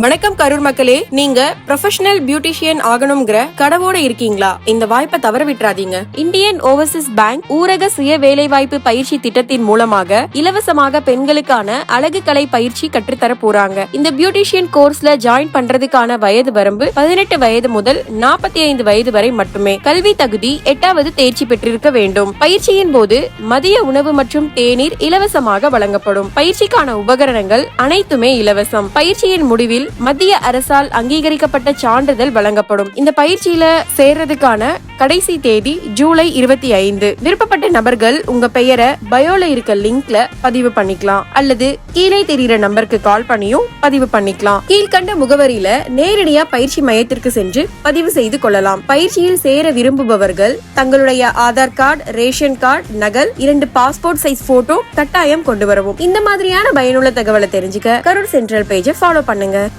வணக்கம் கரூர் மக்களே. நீங்க ப்ரொஃபஷனல் பியூட்டிஷியன் ஆகணுங்கிற கடவோட இருக்கீங்களா? இந்த வாய்ப்பை தவற விட்டுறாதீங்க. இந்தியன் ஓவர்சீஸ் பேங்க் ஊரக சுய வேலைவாய்ப்பு பயிற்சி திட்டத்தின் மூலமாக இலவசமாக பெண்களுக்கான அழகு கலை பயிற்சி கற்றுத்தர போறாங்க. இந்த பியூட்டிஷியன் கோர்ஸ்ல ஜாயின் பண்றதுக்கான வயது வரம்பு பதினெட்டு வயது முதல் நாற்பத்தி ஐந்து வயது வரை மட்டுமே. கல்வி தகுதி எட்டாவது தேர்ச்சி பெற்றிருக்க வேண்டும். பயிற்சியின் போது மதிய உணவு மற்றும் தேநீர் இலவசமாக வழங்கப்படும். பயிற்சிக்கான உபகரணங்கள் அனைத்துமே இலவசம். பயிற்சியின் முடிவில் மத்திய அரசால் அங்கீகரிக்கப்பட்ட சான்றிதழ் வழங்கப்படும். இந்த பயிற்சியில சேர்றதுக்கான கடைசி தேதி ஜூலை இருபத்தி ஐந்து. விருப்பப்பட்ட நபர்கள் உங்க பெயரை பயோல இருக்க லிங்க்ல பதிவு பண்ணிக்கலாம். அல்லது கீழே தெரிகிற நம்பருக்கு கால் பண்ணியும் பதிவு பண்ணிக்கலாம். கீழ்கண்ட முகவரியில நேரடியா பயிற்சி மையத்திற்கு சென்று பதிவு செய்து கொள்ளலாம். பயிற்சியில் சேர விரும்புபவர்கள் தங்களுடைய ஆதார் கார்டு ரேஷன் கார்டு நகல் இரண்டு பாஸ்போர்ட் சைஸ் போட்டோ கட்டாயம் கொண்டு வரவும். இந்த மாதிரியான பயனுள்ள தகவலை தெரிஞ்சுக்க கரூர் சென்ட்ரல் பேஜை ஃபாலோ பண்ணுங்க.